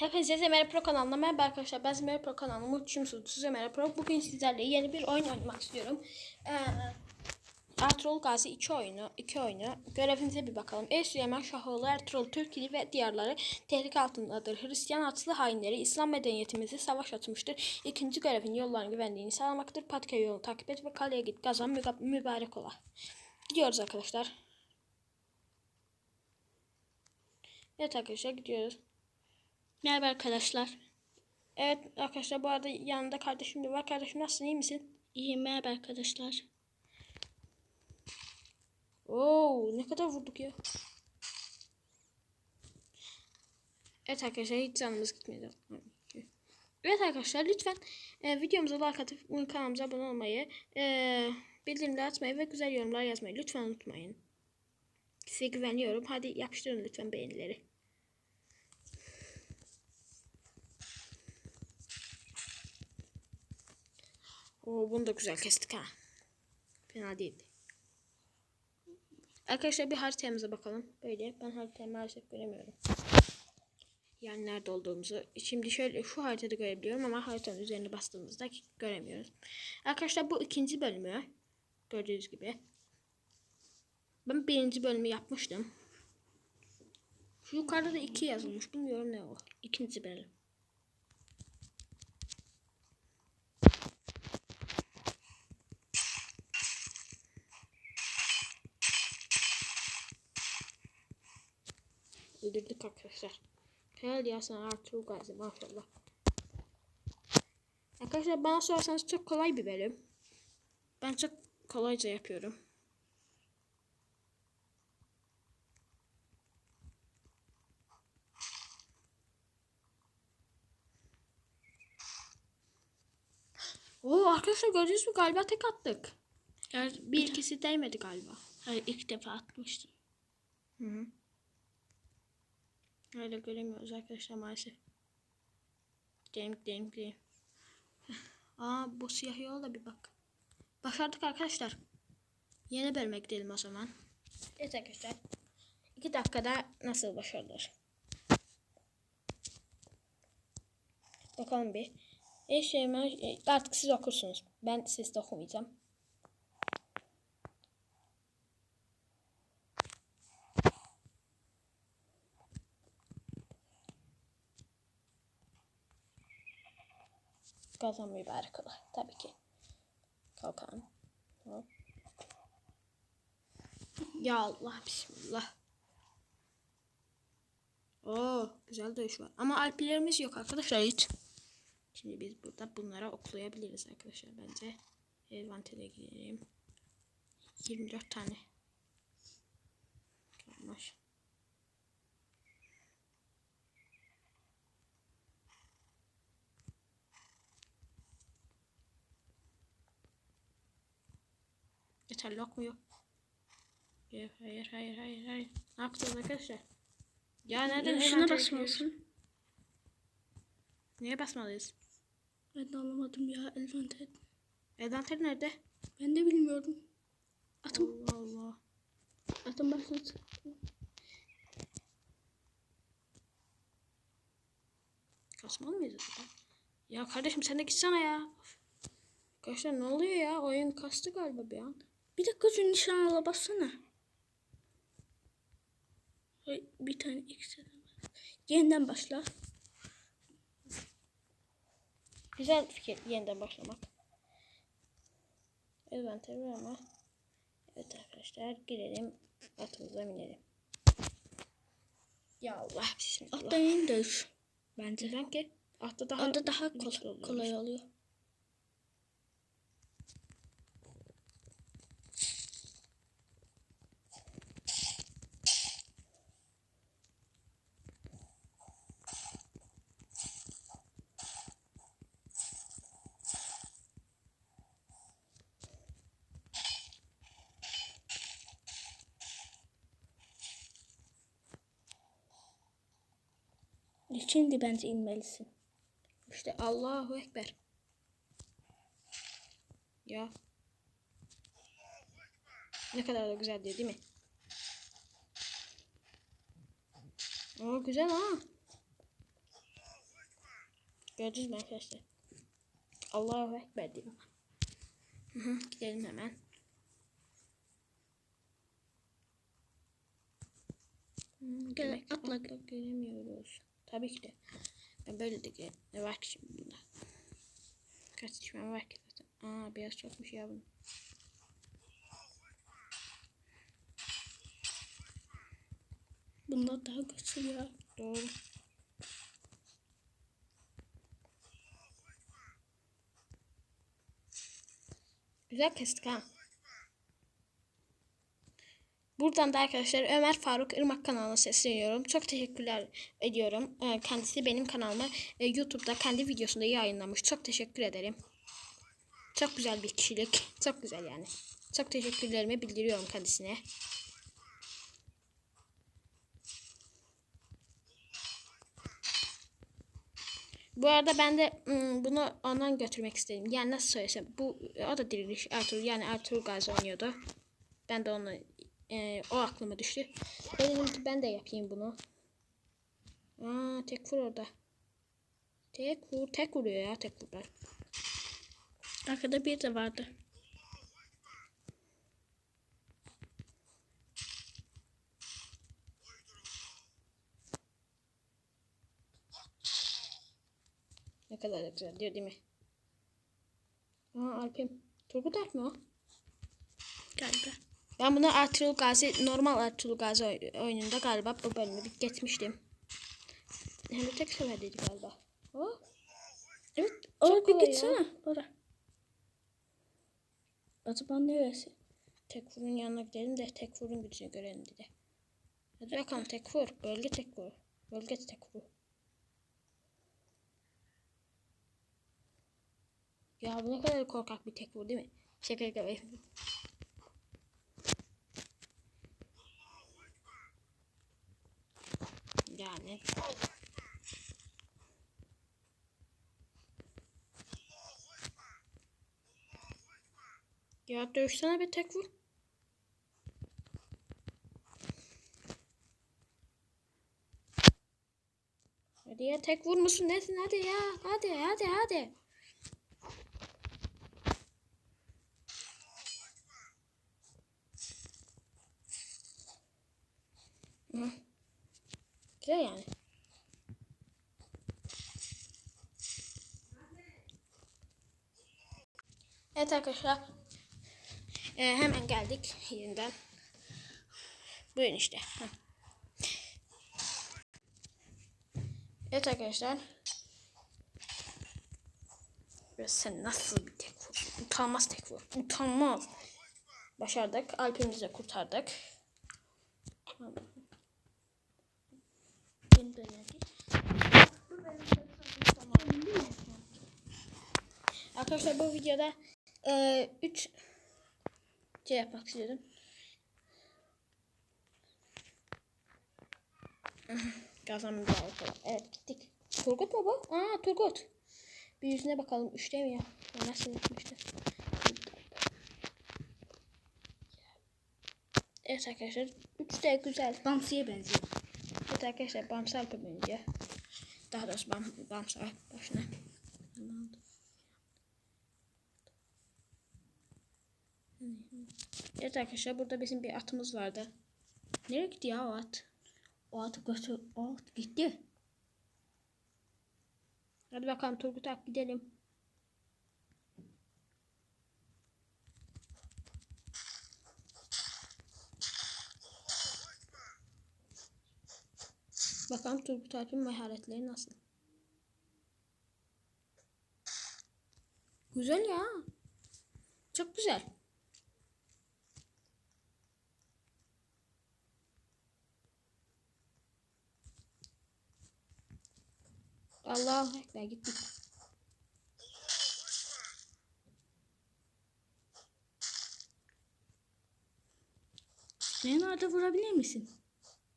Hepinize Zemere Pro kanalına merhaba arkadaşlar. Ben Zemere Pro kanalının mutluyumsunuz. Zemere Pro. Bugün sizlerle yeni bir oyun oynamak istiyorum. Ee, Ertuğrul Gazi 2 oyunu, 2 oyunu. Görevimize bir bakalım. El Süleyman Şahoğlu, Ertuğrul Türkili ve diğerleri tehlike altındadır. Hristiyan atlı hainleri İslam medeniyetimizi savaş atmıştır. İkinci görevin yolların güvenliğini sağlamaktır. Patköy yolunu takip et ve kaleye git. Kazan mübarek ola. Gidiyoruz arkadaşlar. Evet arkadaşlar gidiyoruz. Merhaba arkadaşlar. Evet arkadaşlar bu arada yanında kardeşim de var. Kardeşim nasılsın iyi misin? İyiyim merhaba arkadaşlar. Oo ne kadar vurduk ya. Evet arkadaşlar hiç canımız gitmedi. Evet arkadaşlar lütfen e, videomuza like atıp kanalımıza abone olmayı, e, bildirimleri açmayı ve güzel yorumlar yazmayı lütfen unutmayın. Size güveniyorum. Hadi yapıştırın lütfen beğenileri. Oo bunu da güzel kestik ha. Fena değildi. Arkadaşlar bir haritamıza bakalım. Böyle ben haritayı maalesef göremiyorum. Yani nerede olduğumuzu. Şimdi şöyle şu haritada görebiliyorum ama haritanın üzerine bastığımızda göremiyoruz. Arkadaşlar bu ikinci bölümü. Gördüğünüz gibi. Ben birinci bölümü yapmıştım. Şu yukarıda da iki yazılmış. Bilmiyorum ne o. İkinci bölüm. Öldürdük arkadaşlar. Helal ya sana Ertuğrul Gazi maşallah. Arkadaşlar bana sorarsanız çok kolay bir bölüm. Ben çok kolayca yapıyorum. Oo arkadaşlar gördünüz mü galiba tek attık. Yani Bir ikisi değmedi galiba. Hayır, ilk defa atmıştım. Hı hı. Öyle göremiyoruz arkadaşlar maalesef. Gidelim gidelim gidelim. Aa bu siyah yola bir bak. Başardık arkadaşlar. Yeni bölüme gidelim o zaman. Evet arkadaşlar. İki dakikada nasıl başarılır? Bakalım bir. Eşeğime artık siz okursunuz. Ben siz de okumayacağım. Kazan mübarek ola. Tabii ki. Kalkan. Hop. Ya Allah bismillah. Oo güzel dövüş var. Ama alpilerimiz yok arkadaşlar hiç. Şimdi biz burada bunlara oklayabiliriz arkadaşlar bence. Envantere girelim. 24 tane. Kalmış. Yeter lok mu yok? Hayır hayır hayır hayır hayır. Ne yapacağız arkadaşlar? Ya nereden Ya şuna basmalısın. Neye basmalıyız? Ben de anlamadım ya Elvantet. Envanter nerede? Ben de bilmiyorum. Atım, Allah Allah. atım başlat. Kasmalı mıyız acaba? Ya kardeşim sen de gitsene ya. Arkadaşlar ne oluyor ya? Oyun kastı galiba bir an. Bir dakika şu nişan ala bassana. Bir tane ikisi. Yeniden başla. Güzel fikir yeniden başlamak. Envanter var ama. Evet arkadaşlar girelim. Atımıza binelim. Ya Allah bismillah. Yeni dövüş. Bence. Neden ki? Atta daha, Orada daha güçlü kol- oluyormuş. kolay oluyor. Şimdi bence inmelisin. İşte Allahu Ekber. Ya. Ne kadar da güzel değil mi? O güzel ha. Gördünüz mü arkadaşlar? Allahu Ekber diyor. Hı hı, gidelim hemen. Gel, atla. atla göremiyoruz. Tabii ki de. Ben böyle de. Ne var ki şimdi bunda? Kaç düşman var ki zaten. Aa biraz çokmuş ya bunun. Bunlar daha güçlü ya. Doğru. Güzel kestik ha. Buradan da arkadaşlar Ömer Faruk Irmak kanalına sesleniyorum. Çok teşekkürler ediyorum. Ee, Kendisi benim kanalıma e, YouTube'da kendi videosunda yayınlamış. Çok teşekkür ederim. Çok güzel bir kişilik. Çok güzel yani. Çok teşekkürlerimi bildiriyorum kendisine. Bu arada ben de ım, bunu ondan götürmek istedim. Yani nasıl söylesem bu o da diriliş Ertuğrul yani Ertuğrul Gazi oynuyordu. Ben de onu e, o aklıma düştü. Dedim ki ben de yapayım bunu. Aa tek vur orada. Tek vur tek vuruyor ya tek vuruyor. Arkada bir de vardı. Ne kadar da güzel diyor değil mi? Aa Alp'im. Turgut Alp mi o? Galiba. Ben bunu Ertuğrul Gazi normal Ertuğrul Gazi oy- oyununda galiba bu bölümü geçmiştim. Hem de tek seferdeydi galiba. Oh. Evet. Oraya bir gitsene. Oraya. Acaba neresi? Tekfur'un yanına gidelim de Tekfur'un gücünü görelim dedi. Hadi bakalım Tekfur. Bölge Tekfur. Bölge Tekfur. Ya bu ne kadar korkak bir Tekfur değil mi? Şaka şaka. Yani. Ya dövüşsene bir Tekfur. Hadi ya tek vurmuşsun nesin hadi ya. Hadi hadi hadi. Hı. Güzel yani. Evet arkadaşlar. Ee, hemen geldik yeniden. Buyurun işte. Heh. Evet arkadaşlar. Ya sen nasıl bir tek vur? Utanmaz tek vur. Utanmaz. Başardık. Alpimizi kurtardık. Arkadaşlar bu videoda 3 şey yapmak istiyorum. Kazanım daha falan. Evet gittik. Turgut mu bu? Aa Turgut. Bir yüzüne bakalım. Üçte mi ya? Nasıl yapmıştı? Evet arkadaşlar. Üçte güzel. Bamsi'ye benziyor. Evet arkadaşlar Bamsı Alp'e benziyor. Daha doğrusu Bam, Bamsı Alp başına. Evet arkadaşlar burada bizim bir atımız vardı. Nereye gitti ya o at? O atı götür. O at gitti. Hadi bakalım Turgut Alp gidelim. Bakalım Turgut Alp'in maharetleri nasıl? Güzel ya. Çok güzel. Allahu Ekber gittik. Leonardo vurabilir misin?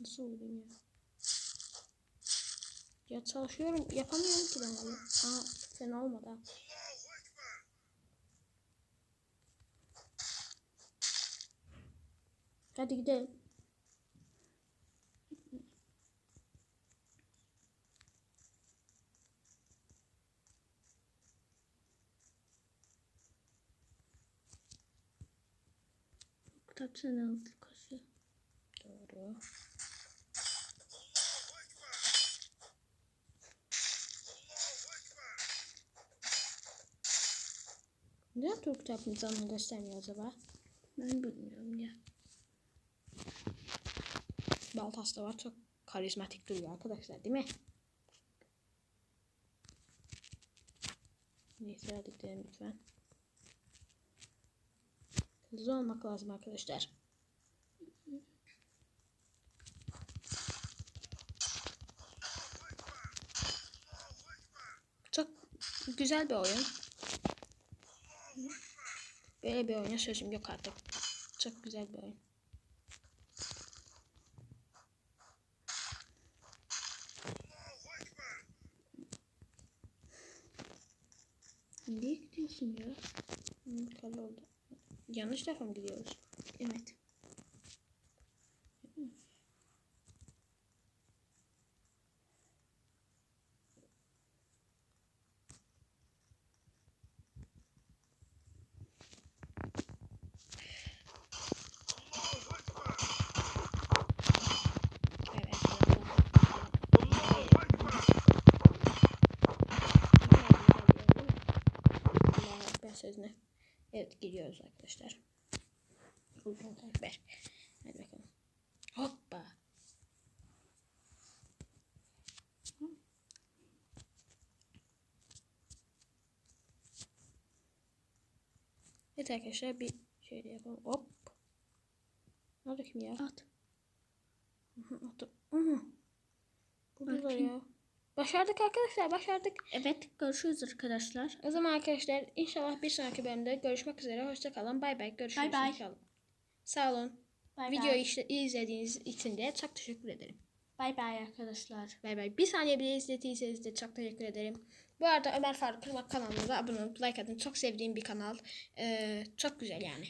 Nasıl vurayım ya? Ya çalışıyorum. Yapamıyorum ki ben onu. Aa fena olmadı ha. Hadi gidelim. Çarpsana hızlı koşuyor. Doğru. Neden Turgut abimiz canını göstermiyor acaba? Ben bilmiyorum ya. Baltas da var. Çok karizmatik duruyor arkadaşlar değil mi? Neyse hadi gidelim lütfen. Hızlı olmak lazım arkadaşlar. Çok güzel bir oyun. Böyle bir oyuna sözüm yok artık. Çok güzel bir oyun. Nereye gidiyorsun ya? Kal oldu. Yanlış tarafa mı gidiyoruz? Evet. Sözüne. Evet gidiyoruz arkadaşlar. Hadi bakalım. Hoppa. Evet arkadaşlar bir şöyle yapalım. Hop. Ne oldu kim ya? At. Hı. Burada Bakayım. ya. Başardık arkadaşlar başardık. Evet görüşürüz arkadaşlar. O zaman arkadaşlar inşallah bir sonraki bölümde görüşmek üzere. Hoşça kalın. Bay bay. Görüşürüz Bay bay. inşallah. Sağ olun. Bay Videoyu işte izlediğiniz için de çok teşekkür ederim. Bay bay arkadaşlar. Bay bay. Bir saniye bile izlediyseniz de çok teşekkür ederim. Bu arada Ömer Faruk Kırmak kanalına da abone olup like atın. Çok sevdiğim bir kanal. Ee, çok güzel yani.